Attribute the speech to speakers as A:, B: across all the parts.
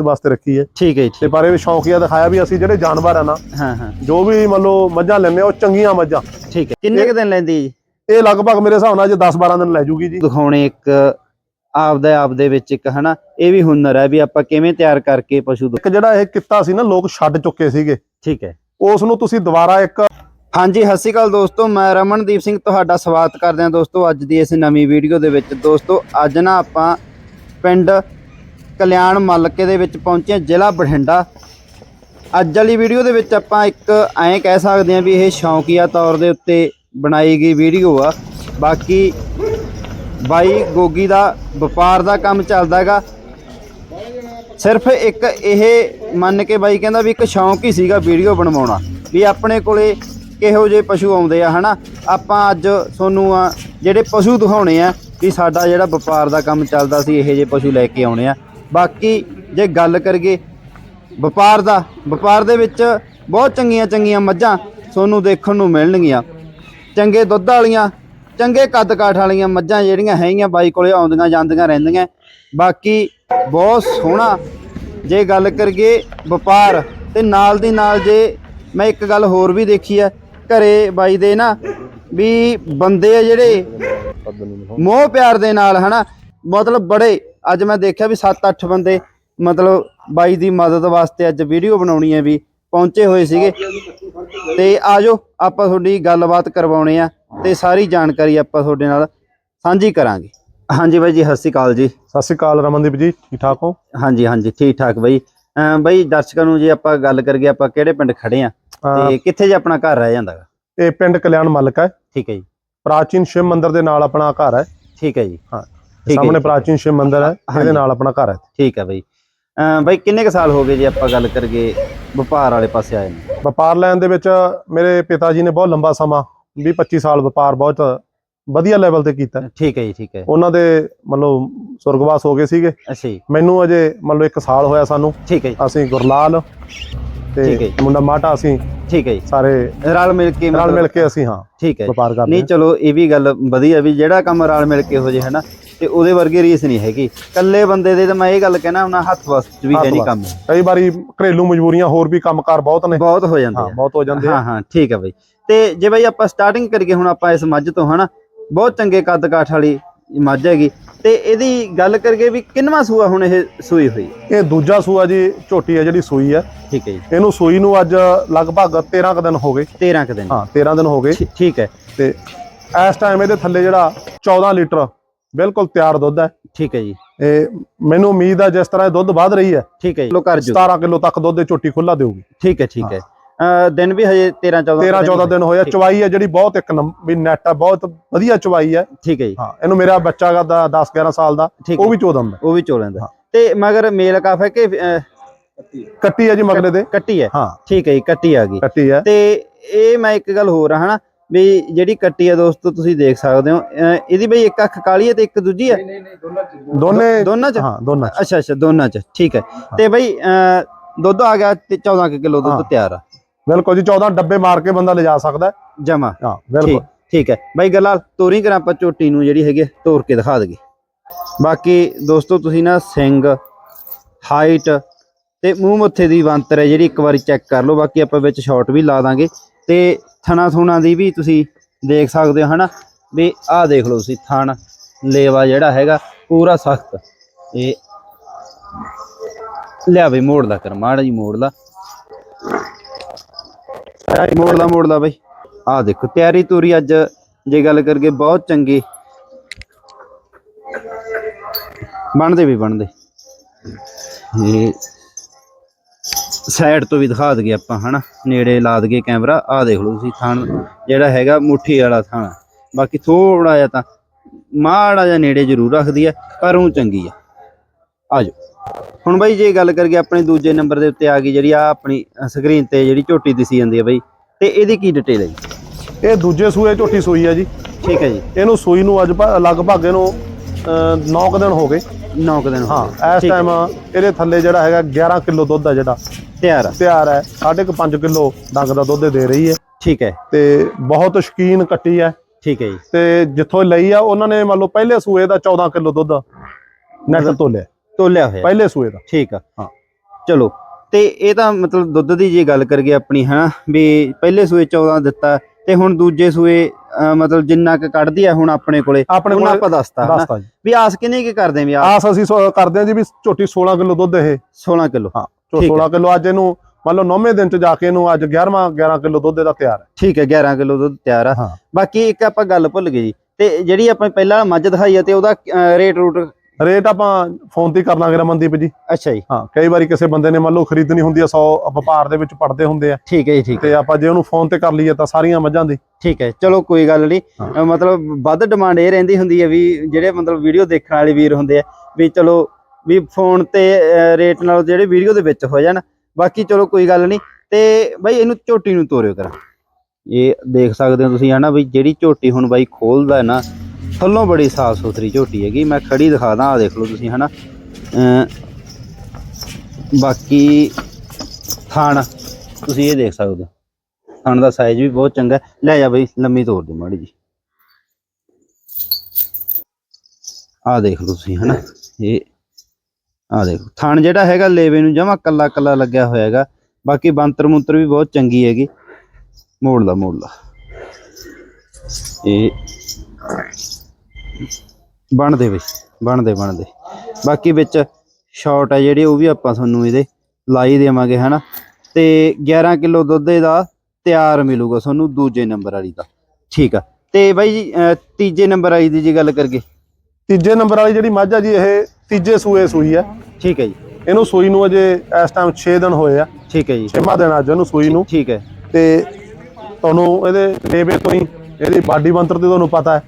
A: ਵਾਸਤੇ ਰੱਖੀ ਹੈ।
B: ਠੀਕ ਹੈ
A: ਤੇ ਪਰ ਇਹ ਵੀ ਸ਼ੌਂਕੀਆ ਦਿਖਾਇਆ ਵੀ ਅਸੀਂ ਜਿਹੜੇ ਜਾਨਵਰ ਆ ਨਾ
B: ਹਾਂ ਹਾਂ।
A: ਜੋ ਵੀ ਮੰਨ ਲਓ ਮੱਝਾਂ ਲੈਂਦੇ ਆ ਉਹ ਚੰਗੀਆਂ ਮੱਝਾਂ।
B: ਠੀਕ ਹੈ। ਕਿੰਨੇ ਕੁ ਦਿਨ ਲੈਂਦੀ ਹੈ ਜੀ?
A: ਇਹ ਲਗਭਗ ਮੇਰੇ ਹਿਸਾਬ ਨਾਲ ਜੇ 10 12 ਦਿਨ ਲੈ ਜੂਗੀ ਜੀ।
B: ਦਿਖਾਉਣੇ ਇੱਕ ਆਪਦਾ ਆਪ ਦੇ ਵਿੱਚ ਇੱਕ ਹਨਾ? ਇਹ ਵੀ ਹੁਨਰ ਹੈ ਵੀ ਆਪਾਂ ਕਿਵੇਂ ਤਿਆਰ ਕਰਕੇ ਪਸ਼ੂ
A: ਇੱਕ ਜਿਹੜਾ ਇਹ ਕਿੱਤਾ ਸੀ ਨਾ ਲੋਕ ਛੱਡ ਚੁੱਕੇ ਸੀਗੇ।
B: ਠੀਕ ਹੈ।
A: ਉਸ ਨੂੰ ਤੁਸੀਂ ਦੁਬਾਰਾ ਇੱਕ
B: ਹਾਂਜੀ ਸਤਿ ਸ਼੍ਰੀ ਅਕਾਲ ਦੋਸਤੋ ਮੈਂ ਰਮਨਦੀਪ ਸਿੰਘ ਤੁਹਾਡਾ ਸਵਾਗਤ ਕਰਦੇ ਹਾਂ ਦੋਸਤੋ ਅੱਜ ਦੀ ਇਸ ਨਵੀਂ ਵੀਡੀਓ ਦੇ ਵਿੱਚ। ਦੋਸਤੋ ਅੱਜ ਨਾ ਆਪਾਂ ਪਿੰਡ ਕਲਿਆਣ ਮਲਕੇ ਦੇ ਵਿੱਚ ਪਹੁੰਚੇ ਜ਼ਿਲ੍ਹਾ ਬਠਿੰਡਾ। ਅੱਜ ਵਾਲੀ ਵੀਡੀਓ ਦੇ ਵਿੱਚ ਆਪਾਂ ਇੱਕ ਐਂ ਕਹਿ ਸਕਦੇ ਹਾਂ ਵੀ ਇਹ ਸ਼ੌਂਕੀਆ ਤੌਰ ਦੇ ਉੱਤੇ ਬਣਾਈ ਗਈ ਵੀਡੀਓ ਆ। ਬਾਕੀ ਬਾਈ ਗੋਗੀ ਦਾ ਵਪਾਰ ਦਾ ਕੰਮ ਚੱਲਦਾ ਹੈਗਾ। ਸਿਰਫ ਇੱਕ ਇਹ ਮੰਨ ਕੇ ਬਾਈ ਕਹਿੰਦਾ ਵੀ ਇੱਕ ਸ਼ੌਂਕ ਹੀ ਸੀਗਾ ਵੀਡੀਓ ਬਣਵਾਉਣਾ, ਵੀ ਆਪਣੇ ਕੋਲੇ ਕਿਹੋ ਜਿਹੇ ਪਸ਼ੂ ਆਉਂਦੇ ਆ, ਹਨਾ? ਆਪਾਂ ਅੱਜ ਤੁਹਾਨੂੰ ਆ ਜਿਹੜੇ ਪਸ਼ੂ ਦਿਖਾਉਣੇ ਆ ਵੀ ਸਾਡਾ ਜਿਹੜਾ ਵਪਾਰ ਦਾ ਕੰਮ ਚੱਲਦਾ ਸੀ, ਇਹੋ ਜਿਹੇ ਪਸ਼ੂ ਲੈ ਕੇ ਆਉਣੇ ਆ। ਬਾਕੀ ਜੇ ਗੱਲ ਕਰੀਏ ਵਪਾਰ ਦਾ ਵਪਾਰ ਦੇ ਵਿੱਚ ਬਹੁਤ ਚੰਗੀਆਂ ਚੰਗੀਆਂ ਮੱਝਾਂ ਤੁਹਾਨੂੰ ਦੇਖਣ ਨੂੰ ਮਿਲਣਗੀਆਂ। ਚੰਗੇ ਦੁੱਧ ਵਾਲੀਆਂ ਚੰਗੇ ਕੱਦ ਕਾਠ ਵਾਲੀਆਂ ਮੱਝਾਂ ਜਿਹੜੀਆਂ ਹੈਗੀਆਂ ਬਾਈ ਕੋਲੇ ਆਉਂਦੀਆਂ ਜਾਂਦੀਆਂ ਰਹਿੰਦੀਆਂ। ਬਾਕੀ ਬਹੁਤ ਸੋਹਣਾ ਜੇ ਗੱਲ ਕਰੀਏ ਵਪਾਰ ਤੇ ਨਾਲ ਦੀ ਨਾਲ ਜੇ ਮੈਂ ਇੱਕ ਗੱਲ ਹੋਰ ਵੀ ਦੇਖੀ ਹੈ ਘਰੇ ਬਾਈ ਦੇ ਨਾ ਵੀ ਬੰਦੇ ਆ ਜਿਹੜੇ ਮੋਹ ਪਿਆਰ ਦੇ ਨਾਲ ਹਨਾ ਮਤਲਬ ਬੜੇ ਅੱਜ ਮੈਂ ਦੇਖਿਆ ਵੀ 7-8 ਬੰਦੇ ਮਤਲਬ ਬਾਈ ਦੀ ਮਦਦ ਵਾਸਤੇ ਅੱਜ ਵੀਡੀਓ ਬਣਾਉਣੀ ਹੈ ਵੀ ਪਹੁੰਚੇ ਹੋਏ ਸੀਗੇ। ਤੇ ਆਜੋ ਆਪਾਂ ਤੁਹਾਡੀ ਗੱਲਬਾਤ ਕਰਵਾਉਣੇ ਆ ਤੇ ਸਾਰੀ ਜਾਣਕਾਰੀ ਆਪਾਂ ਤੁਹਾਡੇ ਨਾਲ ਸਾਂਝੀ ਕਰਾਂਗੇ। ਹਾਂਜੀ ਬਾਈ ਜੀ ਸਤਿ ਸ਼੍ਰੀ ਅਕਾਲ ਜੀ।
A: ਸਤਿ ਸ਼੍ਰੀ ਅਕਾਲ ਰਮਨਦੀਪ ਜੀ ਠੀਕ ਠਾਕ ਹੋ?
B: ਹਾਂਜੀ ਹਾਂਜੀ ਠੀਕ ਠਾਕ ਬਾਈ। ਬਾਈ ਦਰਸ਼ਕਾਂ ਨੂੰ ਜੇ ਆਪਾਂ ਗੱਲ ਕਰੀਏ ਆਪਾਂ ਕਿਹੜੇ ਪਿੰਡ ਖੜੇ ਆ? ਤੇ ਕਿੱਥੇ ਜੇ ਆਪਣਾ ਘਰ ਰਹਿ ਜਾਂਦਾ ਗਾ?
A: ਇਹ ਪਿੰਡ ਕਲਿਆਣ ਮਲਕ ਹੈ।
B: ਠੀਕ ਹੈ ਜੀ।
A: ਪ੍ਰਾਚੀਨ ਸ਼ਿਵ ਮੰਦਿਰ ਦੇ ਨਾਲ ਆਪਣਾ ਘਰ ਹੈ।
B: ਠੀਕ ਹੈ ਜੀ।
A: ਹੈ। ਸਾਹਮਣੇ। ਪ੍ਰਾਚੀਨ ਸ਼ਿਵ ਮੰਦਿਰ ਹੈ ਇਹਦੇ। ਨਾਲ ਆਪਣਾ ਘਰ ਹੈ
B: ਠੀਕ ਹੈ ਬਾਈ। ਬਾਈ ਕਿੰਨੇ ਕ ਸਾਲ ਹੋ ਗਏ ਜੇ ਆਪਾਂ ਗੱਲ ਕਰੀਏ ਵਪਾਰ ਵਾਲੇ ਪਾਸੇ ਆਏ ਨੇ?
A: ਵਪਾਰ ਲੈਣ ਦੇ ਵਿੱਚ ਮੇਰੇ ਪਿਤਾ ਜੀ ਨੇ ਬਹੁਤ ਲੰਬਾ ਸਮਾਂ 20 25 ਸਾਲ ਵਪਾਰ ਬਹੁਤ ਵਧੀਆ ਲੈਵਲ ਤੇ ਕੀਤਾ।
B: ਠੀਕ ਹੈ ਜੀ ਠੀਕ ਹੈ।
A: ਉਹਨਾਂ ਦੇ ਮਤਲਬ ਸੁਰਗਵਾਸ ਹੋ ਗਏ ਸੀਗੇ।
B: ਅੱਛਾ
A: ਮੈਨੂੰ ਅਜੇ ਮਤਲਬ 1 ਸਾਲ ਹੋਇਆ ਸਾਨੂੰ।
B: ਠੀਕ ਹੈ
A: ਅਸੀਂ ਗੁਰਲਾਲ
B: ਹੈ
A: ਤੇ। ਮੁੰਡਾ ਮਾਟਾ ਅਸੀਂ
B: ਠੀਕ ਹੈ ਜੀ।
A: ਸਾਰੇ
B: ਰਲ ਮਿਲ ਕੇ ਮਤਲਬ-
A: ਮਿਲ ਕੇ ਅਸੀਂ ਹਾਂ
B: ਠੀਕ ਹੈ।
A: ਵਪਾਰ ਕਰਦੇ
B: ਨਹੀਂ
A: ਹਾਂ।
B: ਚਲੋ ਇਹ ਵੀ ਗੱਲ ਵਧੀਆ ਵੀ ਜਿਹੜਾ ਕੰਮ ਰਲ ਮਿਲ ਕੇ ਹੋ ਜੇ ਹਨਾ ਤੇ ਉਹਦੇ ਵਰਗੀ ਰੀਸ ਨਹੀਂ ਹੈਗੀ। ਇਕੱਲੇ ਬੰਦੇ ਦੇ ਤਾਂ ਮੈਂ ਇਹ ਗੱਲ ਕਹਿਣਾ ਉਹਨਾਂ ਹੱਥ ਵਸ ਚ ਵੀ ਹੈ ਨਹੀਂ ਕੰਮ।
A: ਕਈ ਵਾਰੀ ਘਰੇਲੂ ਮਜਬੂਰੀਆਂ ਹੋਰ ਵੀ ਕੰਮਕਾਰ ਬਹੁਤ ਨੇ।
B: ਬਹੁਤ ਹੋ ਜਾਂਦੇ
A: ਹਾਂ
B: ਆ।
A: ਬਹੁਤ ਹੋ ਜਾਂਦੇ ਆ।
B: ਹਾਂ ਹਾਂ ਠੀਕ ਹੈ ਬਈ। ਤੇ ਜੇ ਬਈ ਆਪਾਂ ਸਟਾਰਟਿੰਗ ਕਰੀਏ ਹੁਣ ਆਪਾਂ ਇਸ ਮੱਝ ਤੋਂ ਹਨਾ? ਬਹੁਤ ਚੰਗੇ ਕੱਦ ਕਾਠ ਵਾਲੀ ਮੱਝ ਹੈਗੀ। ਤੇ ਇਹਦੀ ਗੱਲ ਕਰੀਏ ਵੀ ਕਿੰਨਵਾਂ ਸੂਆ ਹੁਣ ਇਹ ਸੂਈ ਹੋਈ?
A: ਇਹ ਦੂਜਾ ਸੂਆ ਜੀ ਝੋਟੀ ਹੈ ਜਿਹੜੀ ਸੂਈ ਹੈ
B: ਠੀਕ ਹੈ ਜੀ।
A: ਇਹਨੂੰ ਸੂਈ ਨੂੰ ਅੱਜ ਲਗਭਗ 13 ਕੁ ਦਿਨ ਹੋ ਗਏ।
B: 13 ਕੁ ਦਿਨ।
A: ਹਾਂ 13 ਦਿਨ ਹੋ ਗਏ।
B: ਠੀਕ ਹੈ।
A: ਤੇ ਇਸ ਟਾਈਮ ਇਹਦੇ ਥੱਲੇ ਜਿਹੜਾ 14 ਲੀਟਰ ਬਿਲਕੁਲ ਤਿਆਰ ਦੁੱਧ ਹੈ।
B: ਠੀਕ ਹੈ ਜੀ।
A: ਇਹ ਮੈਨੂੰ ਉਮੀਦ ਹੈ ਜਿਸ ਤਰ੍ਹਾਂ ਇਹ ਦੁੱਧ ਵਧ ਰਹੀ ਹੈ
B: ਠੀਕ ਹੈ ਜੀ। ਲੋ ਕਰ ਜੋ।
A: 17 ਕਿਲੋ ਤੱਕ ਦੁੱਧ ਇਹ ਝੋਟੀ ਖੁੱਲਾ ਦੇਊਗੀ।
B: ਠੀਕ ਹੈ ਠੀਕ ਹੈ। ਦਿਨ ਵੀ ਹਜੇ 13 14
A: 13 14 ਦਿਨ ਹੋਇਆ। ਚਵਾਈ ਹੈ ਜਿਹੜੀ ਬਹੁਤ ਇੱਕ ਵੀ ਨੈਟ ਹੈ ਬਹੁਤ ਵਧੀਆ ਚਵਾਈ ਹੈ।
B: ਠੀਕ ਹੈ ਜੀ।
A: ਹਾਂ ਇਹਨੂੰ ਮੇਰਾ ਬੱਚਾ ਕਰਦਾ 10 11 ਸਾਲ ਦਾ ਉਹ ਵੀ ਚੋਦਮ ਦਾ
B: ਉਹ ਵੀ ਚੋ ਲੈਂਦਾ ਤੇ ਮਗਰ ਮੇਲ ਕਾਫ ਹੈ ਕਿ
A: ਕੱਟੀ ਹੈ ਜੀ ਮਗਲੇ ਦੇ।
B: ਕੱਟੀ ਹੈ।
A: ਹਾਂ।
B: ਠੀਕ ਹੈ ਜੀ ਕੱਟੀ ਆ ਗਈ।
A: ਕੱਟੀ ਹੈ।
B: ਤੇ ਇਹ ਮੈਂ ਇੱਕ ਗੱਲ ਹੋਰ ਆ ਹਨਾ? ਵੀ ਜਿਹੜੀ ਕੱਟੀ ਆ ਦੋਸਤੋ ਤੁਸੀਂ ਦੇਖ ਸਕਦੇ ਹੋ। ਅਹ ਇਹਦੀ ਬਈ ਇੱਕ ਅੱਖ ਕਾਲੀ ਹੈ ਤੇ ਇੱਕ ਦੂਜੀ ਹੈ
A: ਦੋਨੇ
B: ਦੋਨਾਂ ਚ?
A: ਹਾਂ ਦੋਨਾਂ ਚ।
B: ਅੱਛਾ ਅੱਛਾ ਦੋਨਾਂ ਚ। ਠੀਕ ਹੈ। ਤੇ ਬਈ ਅਹ ਦੁੱਧ ਆ ਗਿਆ ਤੇ 14 ਕਿਲੋ ਦੁੱਧ। ਤਿਆਰ ਆ।
A: ਬਿਲਕੁਲ ਜੀ 14 ਡੱਬੇ ਮਾਰ ਕੇ ਬੰਦਾ ਲਿਜਾ ਸਕਦਾ ਹੈ।
B: ਜਮਾ।
A: ਹਾਂ ਬਿਲਕੁਲ।
B: ਠੀਕ ਹੈ। ਬਾਈ ਗੱਲਾਂ ਤੋਰੀ ਕਰਾਂ ਆਪਾਂ ਝੋਟੀ ਨੂੰ ਜਿਹੜੀ ਹੈਗੀ ਆ, ਤੋੜ ਕੇ ਦਿਖਾ ਦਈਏ। ਬਾਕੀ ਦੋਸਤੋ ਤੁਸੀਂ ਨਾ ਸਿੰਘ ਹਾਈਟ ਤੇ ਮੂੰਹ ਮੱਥੇ ਦੀ ਬੰਤਰ ਹੈ ਜਿਹੜੀ ਇੱਕ ਵਾਰੀ ਚੈੱਕ ਕਰ ਲਓ। ਬਾਕੀ ਆਪਾਂ ਵਿੱਚ ਸ਼ਾਟ ਵੀ ਲਾ ਦਾਂਗੇ। ਤੇ ਥਣਾ ਥੁਣਾ ਦੀ ਵੀ ਤੁਸੀਂ ਦੇਖ ਸਕਦੇ ਹੋ, ਹਨਾ? ਵੀ ਆਹ ਦੇਖ ਲਓ ਤੁਸੀਂ, ਥਣ ਲੇਵਾ ਜਿਹੜਾ ਹੈਗਾ, ਪੂਰਾ ਸਖਤ। ਇਹ ਲਿਆ ਬਈ ਮੋੜ ਲਾ ਕਰ, ਮਾੜਾ ਜੀ ਮੋੜ ਲਾ। ਆਹ ਮੋੜ ਲਾ ਮੋੜ ਲਾ ਬਈ। ਆਹ ਦੇਖੋ, ਤਿਆਰੀ ਤੂਰੀ ਅੱਜ, ਜੇ ਗੱਲ ਕਰਗੇ ਬਹੁਤ ਚੰਗੀ। ਬਣਦੇ ਵੀ ਬਣਦੇ। ਇਹ ਸਾਈਡ ਤੋਂ ਵੀ ਦਿਖਾ ਦਈਏ ਆਪਾਂ ਹਨਾ? ਨੇੜੇ ਲਾ ਦਈਏ ਕੈਮਰਾ ਆਹ ਦੇਖ ਲਓ ਤੁਸੀਂ ਥਣ ਜਿਹੜਾ ਹੈਗਾ ਮੁੱਠੀ ਵਾਲਾ ਥਣ। ਬਾਕੀ ਥੋੜਾ ਜਿਹਾ ਤਾਂ ਮਾੜਾ ਜਿਹਾ ਨੇੜੇ ਜ਼ਰੂਰ ਰੱਖਦੀ ਹੈ ਪਰ ਉਹ ਚੰਗੀ ਆ। ਆਜੋ। ਹੁਣ ਬਾਈ ਜੇ ਗੱਲ ਕਰੀਏ ਆਪਣੇ ਦੂਜੇ ਨੰਬਰ ਦੇ ਉੱਤੇ ਆ ਗਈ ਜਿਹੜੀ ਆ ਆਪਣੀ ਸਕਰੀਨ ਤੇ ਜਿਹੜੀ ਝੋਟੀ ਦਿਸੀ ਜਾਂਦੀ ਹੈ ਬਾਈ ਤੇ ਇਹਦੀ ਕੀ ਡਿਟੇਲ ਹੈ ਜੀ?
A: ਇਹ ਦੂਜੇ ਸੂਏ ਝੋਟੀ ਸੂਈ ਹੈ ਜੀ।
B: ਠੀਕ ਹੈ ਜੀ।
A: ਇਹਨੂੰ ਸੂਈ ਨੂੰ ਅੱਜ ਲਗਭਗ ਇਹਨੂੰ 9 ਕੁ ਦਿਨ ਹੋ ਗਏ।
B: 9 ਦਿਨ ਹੋ
A: ਹਾਂ
B: ਗਏ।
A: ਇਸ
B: ਠੀਕ ਹੈ,
A: ਟਾਈਮ ਇਹਦੇ ਥੱਲੇ ਜਿਹੜਾ ਹੈਗਾ 11 ਕਿਲੋ ਦੁੱਧ ਹੈ ਜਿਹੜਾ।
B: ਤਿਆਰ ਆ।
A: ਤਿਆਰ ਹੈ। 5.5 ਕਿਲੋ ਡੰਗ ਦਾ ਦੁੱਧ ਇਹ ਦੇ ਰਹੀ ਹੈ।
B: ਠੀਕ ਹੈ।
A: ਤੇ ਬਹੁਤ ਸ਼ਕੀਨ ਕੱਟੀ ਹੈ।
B: ਠੀਕ ਹੈ ਜੀ।
A: ਤੇ ਜਿੱਥੋਂ ਲਈ ਆ ਉਹਨਾਂ ਨੇ ਮੰਨ ਲਓ ਪਹਿਲੇ ਸੂਏ ਦਾ 14 ਕਿਲੋ ਦੁੱਧ ਨੈਟ ਤੋਲਿਆ।
B: ਤੋਲਿਆ ਹੋਇਆ।
A: ਪਹਿਲੇ ਸੂਏ ਦਾ।
B: ਠੀਕ ਆ।
A: ਹਾਂ।
B: ਚਲੋ ਤੇ ਇਹ ਤਾਂ ਮਤਲਬ ਦੁੱਧ ਦੀ ਜੇ ਗੱਲ ਕਰੀਏ ਆਪਣੀ ਹਨਾ ਵੀ ਪਹਿਲੇ ਸੂਏ 14 ਦਿੱਤਾ ਤੇ ਹੁਣ ਦੂਜੇ ਸੂਏ ਮਤਲਬ ਜਿੰਨਾ ਕੁ ਕੱਢਦੀ ਆ ਹੁਣ ਆਪਣੇ ਕੋਲੇ
A: ਆਪਣੇ ਕੋਲ
B: ਆਪਾਂ ਦੱਸਤਾ। ਹਨਾ
A: ਦੱਸਤਾ ਜੀ।
B: ਵੀ ਆਸ ਕਿੰਨੀ ਕੀ ਕਰਦੇ ਵੀ ਆਸ
A: ਅਸੀਂ ਕਰਦੇ ਹਾਂ ਜੀ ਵੀ ਝੋਟੀ 16 ਕਿਲੋ ਦੁੱਧ ਇਹ।
B: 16 ਕਿਲੋ।
A: ਹਾਂ
B: ਠੀਕ ਹੈ।
A: 16 ਕਿਲੋ ਅੱਜ ਇਹਨੂੰ ਮੰਨ ਲਓ 9ਵੇਂ ਦਿਨ ਚ ਜਾ ਕੇ ਇਹਨੂੰ ਅੱਜ 11ਵਾਂ 11 ਕਿਲੋ ਦੁੱਧ ਇਹਦਾ ਤਿਆਰ ਹੈ।
B: ਠੀਕ ਹੈ 11 ਕਿਲੋ ਦੁੱਧ ਤਿਆਰ ਆ। ਬਾਕੀ ਇੱਕ ਆਪਾਂ ਗੱਲ ਭੁੱਲ ਗਏ ਜੀ। ਤੇ ਜਿਹੜੀ ਆਪਾਂ ਪਹਿਲਾਂ ਮੱਝ ਦਿਖਾਈ ਆ ਤੇ ਉਹਦਾ ਰੇਟ ਰੂਟ
A: ਰੇਟ ਆਪਾਂ ਫੋਨ ਤੇ ਕਰ ਲਾਂਗੇ ਰਮਨਦੀਪ ਜੀ।
B: ਅੱਛਾ ਜੀ।
A: ਹਾਂ ਕਈ ਵਾਰੀ ਕਿਸੇ ਬੰਦੇ ਨੇ ਮੰਨ ਲਓ ਖਰੀਦਣੀ ਹੁੰਦੀ ਆ 100 ਵਪਾਰ ਦੇ ਵਿੱਚ ਪੜਦੇ ਹੁੰਦੇ ਆ।
B: ਠੀਕ ਹੈ ਜੀ ਠੀਕ
A: ਤੇ ਆਪਾਂ ਜੇ ਉਹਨੂੰ ਫੋਨ ਤੇ ਕਰ ਲਈਏ ਤਾਂ ਸਾਰੀਆਂ ਮੱਝਾਂ ਦੀ।
B: ਠੀਕ ਹੈ ਚਲੋ ਕੋਈ ਗੱਲ ਨਹੀਂ। ਮਤਲਬ ਵੱਧ ਡਿਮਾਂਡ ਇਹ ਰਹਿੰਦੀ ਹੁੰਦੀ ਹੈ ਵੀ ਜਿਹੜੇ ਮਤਲਬ ਵੀਡੀਓ ਦੇਖਣ ਵਾਲੇ ਵੀਰ ਹੁੰਦੇ ਆ ਵੀ ਚਲੋ ਵੀ ਫੋਨ ਤੇ ਰੇਟ ਨਾਲ ਜਿਹੜੇ ਵੀਡੀਓ ਦੇ ਵਿੱਚ ਹੋ ਜਾਣ। ਬਾਕੀ ਚਲੋ ਕੋਈ ਗੱਲ ਨਹੀਂ। ਤੇ ਬਾਈ ਇਹਨੂੰ ਝੋਟੀ ਨੂੰ ਤੋਰਿਓ ਕਰਾਂ ਇਹ ਦੇਖ ਸਕਦੇ ਹੋ ਤੁਸੀਂ ਹਨਾ ਵੀ ਜਿਹੜੀ ਝੋਟੀ ਹੁਣ ਬਾਈ ਖੋਲਦਾ ਹੈ ਨਾ ਥੱਲੋਂ ਬੜੀ ਸਾਫ਼ ਸੁਥਰੀ ਝੋਟੀ ਹੈਗੀ, ਮੈਂ ਖੜੀ ਦਿਖਾ ਦਾਂ ਆ ਦੇਖ ਲਓ ਤੁਸੀਂ, ਹਨਾ? ਅਮ ਬਾਕੀ ਥਾਣ, ਤੁਸੀਂ ਇਹ ਦੇਖ ਸਕਦੇ ਹੋ। ਥਣ ਦਾ ਸਾਈਜ਼ ਵੀ ਬਹੁਤ ਚੰਗਾ ਲੈ ਜਾ ਬਈ, ਲੰਮੀ ਤੋਰ ਦੇ ਮਾੜੀ ਜੀ। ਆ ਦੇਖ ਲਓ ਤੁਸੀਂ, ਹਨਾ? ਇਹ ਆ ਦੇਖੋ ਥਣ ਜਿਹੜਾ ਹੈਗਾ, ਲੇਵੇ ਨੂੰ ਜਮਾ ਕੱਲਾ ਕੱਲਾ ਲੱਗਿਆ ਹੋਇਆ ਹੈਗਾ। ਬਾਕੀ ਬੰਤਰ ਮੁੰਤਰ ਵੀ ਬਹੁਤ ਚੰਗੀ ਹੈਗੀ। ਮੋੜ ਲਾ ਮੋੜ ਲਾ। ਇਹ ਬਣਦੇ ਬਈ ਬਣਦੇ ਬਣਦੇ। ਬਾਕੀ ਵਿੱਚ ਸ਼ਾਰਟ ਹੈ ਜਿਹੜੀ ਉਹ ਵੀ ਆਪਾਂ ਤੁਹਾਨੂੰ ਇਹਦੇ ਲਾਈ ਦੇਵਾਂਗੇ ਹਨਾ। ਤੇ 11 ਕਿਲੋ ਦੁੱਧ ਇਹਦਾ ਤਿਆਰ ਮਿਲੂਗਾ ਤੁਹਾਨੂੰ ਦੂਜੇ ਨੰਬਰ ਵਾਲੀ ਦਾ। ਠੀਕ ਆ। ਤੇ ਬਾਈ ਜੀ ਤੀਜੇ ਨੰਬਰ ਵਾਲੀ ਦੀ ਜੀ ਗੱਲ ਕਰਗੇ
A: ਤੀਜੇ ਨੰਬਰ ਵਾਲੀ ਜਿਹੜੀ ਮੱਝ ਆ ਜੀ ਇਹ ਤੀਜੇ ਸੂਏ ਸੂਈ ਹੈ
B: ਠੀਕ ਹੈ ਜੀ।
A: ਇਹਨੂੰ ਸੂਈ ਨੂੰ ਅਜੇ ਇਸ ਟਾਈਮ 6 ਦਿਨ ਹੋਏ ਆ।
B: ਠੀਕ ਹੈ ਜੀ।
A: 6ਵਾਂ ਦਿਨ ਅੱਜ ਉਹਨੂੰ ਸੂਈ ਨੂੰ।
B: ਠੀਕ ਹੈ
A: ਤੇ ਤੁਹਾਨੂੰ ਇਹਦੇ ਲੇਵੇ ਤੋਂ ਹੀ ਇਹਦੀ ਬਾਡੀ ਬੰਤਰ ਤੇ ਤੁਹਾਨੂੰ ਪਤਾ ਹੈ।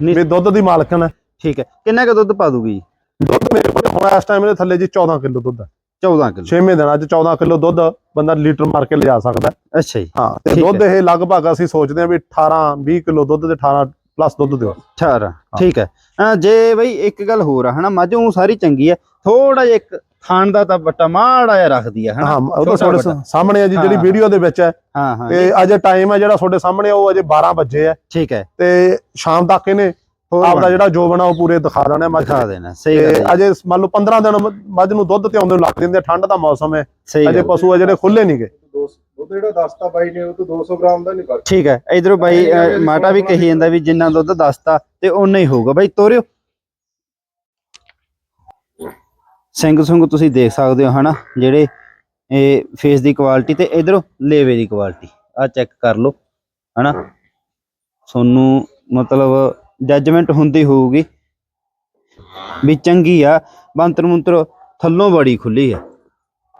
A: ਵੀ ਦੁੱਧ ਦੀ ਮਾਲਕਣ ਹੈ।
B: ਠੀਕ ਹੈ। ਕਿੰਨਾ ਕੁ ਦੁੱਧ ਪਾ ਦੂਗੀ
A: ਦੁੱਧ ਮੇਰੇ ਕੋਲ ਹੁਣ ਇਸ ਟਾਈਮ ਇਹਦੇ ਥੱਲੇ ਜੀ 14 ਕਿਲੋ ਦੁੱਧ ਹੈ।
B: 14 ਕਿਲੋ।
A: 6ਵੇਂ ਦਿਨ ਅੱਜ 14 ਕਿਲੋ ਦੁੱਧ ਬੰਦਾ ਲੀਟਰ ਮਾਰ ਕੇ ਲਿਜਾ ਸਕਦਾ।
B: ਅੱਛਾ ਜੀ।
A: ਹਾਂ ਤੇ ਦੁੱਧ ਇਹ ਲਗਭਗ ਅਸੀਂ ਸੋਚਦੇ ਹਾਂ ਵੀ 18 20 ਕਿਲੋ ਦੁੱਧ ਤੇ 18 ਪਲੱਸ ਦੁੱਧ ਦਿਓ।
B: 18 ਠੀਕ ਹੈ। ਜੇ ਬਈ ਇੱਕ ਗੱਲ ਹੋਰ ਆ ਹਨਾ ਮੱਝ ਉਹ ਸਾਰੀ ਚੰਗੀ ਹੈ। ਥੋੜਾ ਜਿਹਾ ਇੱਕ ਖਾਣ ਦਾ ਤਾਂ ਬੱਟਾ ਮਾੜਾ ਜਿਹਾ ਰੱਖਦੀ ਹੈ ਹਨਾ?
A: ਹਾਂ ਉਹ ਤਾਂ ਤੁਹਾਡੇ। ਸਾਹਮਣੇ ਹੈ ਜੀ ਜਿਹੜੀ। ਵੀਡੀਓ ਦੇ ਵਿੱਚ ਹੈ।
B: ਹਾਂ ਹਾਂ।
A: ਤੇ ਅਜੇ ਟਾਈਮ ਹੈ ਜਿਹੜਾ ਤੁਹਾਡੇ ਸਾਹਮਣੇ ਉਹ ਅਜੇ 12 ਵਜੇ ਹੈ
B: ਠੀਕ ਹੈ।
A: ਤੇ ਸ਼ਾਮ ਤੱਕ ਇਹਨੇ ਆਪਦਾ ਜਿਹੜਾ ਜੋ ਬਣਾ ਉਹ ਪੂਰੇ ਦਿਖਾ ਦੇਣਾ ਮੱਝ
B: ਦਿਖਾ ਦੇਣਾ ਸਹੀ ਗੱਲ
A: ਤੇ
B: ਹੈ
A: ਅਜੇ ਮੰਨ ਲਓ 15 ਦਿਨ ਮੱਝ ਨੂੰ ਦੁੱਧ ਤੇ ਆਉਂਦੇ ਨੂੰ ਲੱਗ ਜਾਂਦੇ ਆ, ਠੰਡ ਦਾ ਮੌਸਮ ਹੈ।
B: ਸਹੀ
A: ਅਜੇ ਪਸ਼ੂ ਆ ਜਿਹੜੇ ਖੁੱਲੇ ਨਹੀਂਗੇ
C: ਦੁੱਧ ਜਿਹੜਾ ਦੱਸਤਾ ਬਾਈ ਨੇ ਉਹ ਤੋਂ 200 ਗ੍ਰਾਮ ਦਾ ਨਹੀਂ ਕਰ
B: ਠੀਕ ਹੈ। ਇਧਰੋਂ ਬਾਈ ਮਾਟਾ ਵੀ ਕਹੀ ਜਾਂਦਾ ਵੀ ਜਿੰਨਾ ਦੁੱਧ ਦੱਸਤਾ ਤੇ ਓਨਾ ਹੀ ਹੋਊਗਾ। ਬਾਈ ਤੋਰਿਓ। ਸਿੰਘ ਸੁੰਗ ਤੁਸੀਂ ਦੇਖ ਸਕਦੇ ਹੋ ਹਨਾ? ਜਿਹੜੇ ਇਹ ਫੇਸ ਦੀ ਕੁਆਲਿਟੀ ਤੇ ਇਧਰੋਂ ਲੇਵੇ ਦੀ ਕੁਆਲਿਟੀ ਆ ਚੈੱਕ ਕਰ ਲਓ ਹਨਾ? ਤੁਹਾਨੂੰ ਮਤਲਬ ਜੱਜਮੈਂਟ ਹੁੰਦੀ ਹੋਊਗੀ ਵੀ ਚੰਗੀ ਆ ਬੰਤਰ ਮੁੰਤਰ ਥੱਲੋਂ ਬੜੀ ਖੁੱਲੀ ਆ।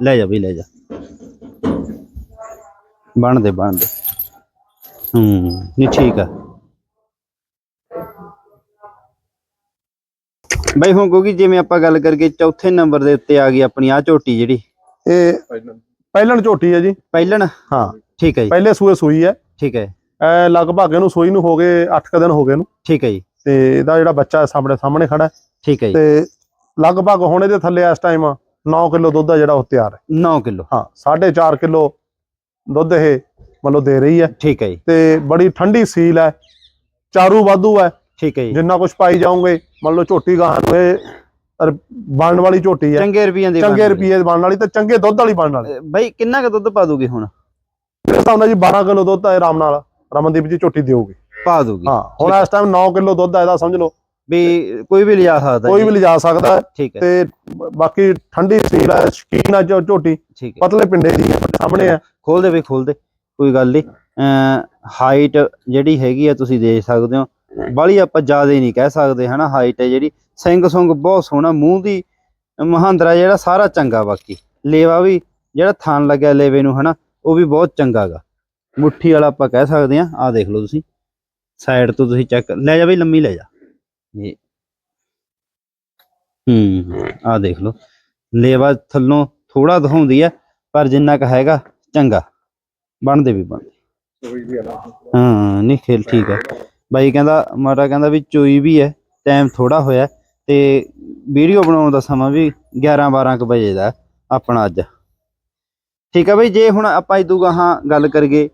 B: ਲੈ ਜਾ ਬਈ ਲੈ ਜਾ। ਬਣਦੇ ਬਣਦੇ। ਹੂੰ ਨਹੀਂ ਠੀਕ ਆ। ਬਈ ਹੁਣ ਕਿਉਂਕਿ ਜਿਵੇਂ ਆਪਾਂ ਗੱਲ ਕਰਕੇ ਚੌਥੇ ਨੰਬਰ ਦੇ ਉੱਤੇ ਆ ਗਈ ਆਪਣੀ ਆ ਝੋਟੀ ਜਿਹੜੀ।
A: ਇਹ ਪਹਿਲਣ ਝੋਟੀ ਹੈ ਜੀ।
B: ਪਹਿਲਣ?
A: ਹਾਂ।
B: ਠੀਕ ਹੈ ਜੀ।
A: ਪਹਿਲੇ ਸੂਏ ਸੂਈ ਹੈ।
B: ਠੀਕ ਹੈ।
A: ਐ ਲਗਭਗ ਇਹਨੂੰ ਸੂਈ ਨੂੰ ਹੋ ਗਏ 8 ਦਿਨ ਹੋ ਗਏ ਇਹਨੂੰ।
B: ਠੀਕ ਹੈ ਜੀ।
A: ਤੇ ਇਹਦਾ ਜਿਹੜਾ ਬੱਚਾ ਸਾਹਮਣੇ ਸਾਹਮਣੇ ਖੜਾ
B: ਠੀਕ ਹੈ ਜੀ।
A: ਤੇ ਲਗਭਗ ਹੁਣ ਇਹਦੇ ਥੱਲੇ ਇਸ ਟਾਈਮ 9 ਕਿਲੋ ਦੁੱਧ ਆ ਜਿਹੜਾ ਉਹ ਤਿਆਰ ਹੈ।
B: 9 ਕਿਲੋ।
A: ਹਾਂ 4.5 ਕਿਲੋ ਦੁੱਧ ਇਹ ਮਤਲਬ ਦੇ ਰਹੀ ਹੈ।
B: ਠੀਕ ਹੈ ਜੀ।
A: ਤੇ ਬੜੀ ਠੰਡੀ ਸੀਲ ਹੈ। ਚਾਰੂ ਵਾਧੂ ਹੈ।
B: ਠੀਕ ਹੈ ਜੀ।
A: ਜਿੰਨਾ ਕੁਝ ਪਾਈ ਜਾਓਗੇ ਮੰਨ ਲਓ ਝੋਟੀ ਗਾਹਾਂ ਨੂੰ ਇਹ ਬਣਨ ਵਾਲੀ ਝੋਟੀ ਹੈ।
B: ਚੰਗੇ ਰੁਪਈਆਂ ਦੀ
A: ਚੰਗੇ
B: ਬਣਦੀ
A: ਰੁਪਏ ਬਣਨ ਵਾਲੀ ਤੇ ਚੰਗੇ ਦੁੱਧ ਵਾਲੀ ਬਣਨ ਵਾਲੀ।
B: ਬਈ ਕਿੰਨਾ ਕੁ ਦੁੱਧ ਪਾ ਦੂਗੀ ਹੁਣ?
A: ਮੇਰੇ ਹਿਸਾਬ ਨਾਲ ਜੀ 12 ਕਿਲੋ ਦੁੱਧ ਹੈ ਆਰਾਮ ਨਾਲ। ਰਮਨਦੀਪ ਜੀ ਝੋਟੀ ਦਿਓਗੇ।
B: ਪਾ ਦੂਗੀ।
A: ਹਾਂ ਹੁਣ ਇਸ ਟਾਈਮ 9 ਕਿਲੋ ਦੁੱਧ ਇਹਦਾ ਸਮਝ ਲਓ।
B: ਵੀ ਕੋਈ ਵੀ ਲਿਜਾ ਸਕਦਾ
A: ਕੋਈ। ਵੀ ਲਿਜਾ ਸਕਦਾ ਤੇ ਬਾਕੀ ਠੰਡੀ ਸੀਲ ਹੈ ਸ਼ਕੀਨ ਝੋ- ਝੋਟੀ। ਪਤਲੇ ਪਿੰਡੇ ਦੀ ਸਾਹਮਣੇ ਹੈ।
B: ਖੋਲ ਦੇ ਵੀ ਖੋਲ ਦੇ ਕੋਈ ਗੱਲ ਨਹੀਂ ਹਾਈਟ ਜਿਹੜੀ ਹੈਗੀ ਆ ਤੁਸੀਂ ਦੇਖ ਸਕਦੇ ਹੋ। ਬਾਲੀ ਆਪਾਂ ਜ਼ਿਆਦਾ ਹੀ ਨਹੀਂ ਕਹਿ ਸਕਦੇ ਹਨਾ ਹਾਈਟ ਹੈ ਜਿਹੜੀ। ਸਿੰਘ ਸੁੰਗ ਬਹੁਤ ਸੋਹਣਾ ਮੂੰਹ ਦੀ ਮਹਾਂਦਰਾ ਜਿਹੜਾ ਸਾਰਾ ਚੰਗਾ ਬਾਕੀ। ਲੇਵਾ ਵੀ ਜਿਹੜਾ ਥਾਨ ਲੱਗਿਆ ਲੇਵੇ ਨੂੰ ਹਨਾ ਉਹ ਵੀ ਬਹੁਤ ਚੰਗਾਗਾ ਮੁੱਠੀ ਵਾਲਾ ਆਪਾਂ ਕਹਿ ਸਕਦੇ ਆ ਆ ਦੇਖ ਲਓ ਤੁਸੀਂ। ਸਾਈਡ ਤੋਂ ਤੁਸੀਂ ਚੈੱਕ ਲੈ ਜਾ ਬਈ ਲੰਮੀ ਲੈ ਜਾ। ਇਹ ਹੂੰ ਆ ਦੇਖ ਲਓ। ਲੇਵਾ ਥੱਲੋਂ ਥੋੜਾ ਦਿਖਾਉਂਦੀ ਆ ਪਰ ਜਿੰਨਾ ਕ ਹੈਗਾ ਚੰਗਾ। ਬਣਦੇ ਵੀ ਬਣਦੇ। ਹਾਂ ਨਹੀਂ ਖੇਲ ਠੀਕ ਹੈ। ਬਾਈ ਕਹਿੰਦਾ ਮਾਤਾ ਕਹਿੰਦਾ ਵੀ ਚੋਈ ਵੀ ਹੈ ਟਾਈਮ ਥੋੜਾ ਹੋਇਆ ਤੇ ਵੀਡੀਓ ਬਣਾਉਣ ਦਾ ਸਮਾਂ ਵੀ 11 12 ਕੁ ਵਜੇ ਦਾ ਆਪਣਾ ਅੱਜ। ਠੀਕ ਹੈ ਬਈ ਜੇ ਹੁਣ ਆਪਾਂ ਇਦੂ ਗਾਹਾਂ ਗੱਲ ਕਰੀਏ